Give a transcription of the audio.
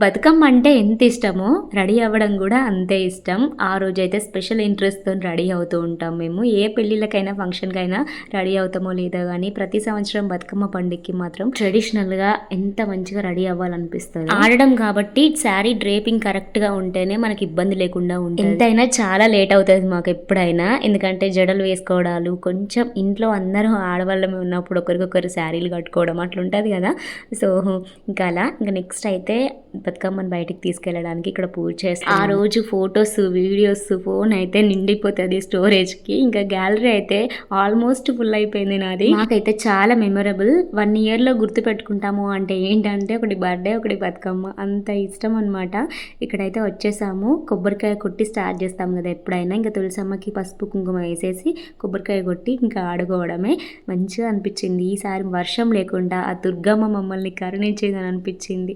బతుకమ్మ అంటే ఎంత ఇష్టమో రెడీ అవ్వడం కూడా అంతే ఇష్టం. ఆ రోజైతే స్పెషల్ ఇంట్రెస్ట్తో రెడీ అవుతూ ఉంటాం మేము. ఏ పెళ్ళిళ్ళకైనా ఫంక్షన్కైనా రెడీ అవుతామో లేదో కానీ ప్రతి సంవత్సరం బతుకమ్మ పండుగకి మాత్రం ట్రెడిషనల్గా ఎంత మంచిగా రెడీ అవ్వాలనిపిస్తుంది. ఆడడం కాబట్టి శారీ డ్రేపింగ్ కరెక్ట్గా ఉంటేనే మనకి ఇబ్బంది లేకుండా ఉంటుంది. ఎంతైనా చాలా లేట్ అవుతుంది మాకు ఎప్పుడైనా. ఎందుకంటే జడలు వేసుకోవడాలు కొంచెం ఇంట్లో అందరూ ఆడవాళ్ళమే ఉన్నప్పుడు ఒకరికొకరు శారీలు కట్టుకోవడం అట్లా ఉంటుంది కదా. సో ఇంకా అలా ఇంకా నెక్స్ట్ అయితే బతుకమ్మని బయటికి తీసుకెళ్ళడానికి ఇక్కడ పూజ చేస్తాం ఆ రోజు ఫొటోస్ వీడియోస్ ఫోన్ అయితే నిండిపోతుంది స్టోరేజ్కి. ఇంకా గ్యాలరీ అయితే ఆల్మోస్ట్ ఫుల్ అయిపోయింది నాది. నాకైతే చాలా మెమొరబుల్. వన్ ఇయర్లో గుర్తు పెట్టుకుంటాము అంటే ఏంటంటే ఒకటి బర్త్డే ఒకటి బతుకమ్మ. అంత ఇష్టం అనమాట ఇక్కడైతే వచ్చేసాము. కొబ్బరికాయ కొట్టి స్టార్ట్ చేస్తాం కదా ఎప్పుడైనా. ఇంకా తులసమ్మకి పసుపు కుంకుమ వేసేసి కొబ్బరికాయ కొట్టి ఇంకా ఆడుకోవడమే. మంచిగా అనిపించింది. ఈసారి వర్షం లేకుండా ఆ దుర్గమ్మ మమ్మల్ని కరుణించేదని అనిపించింది.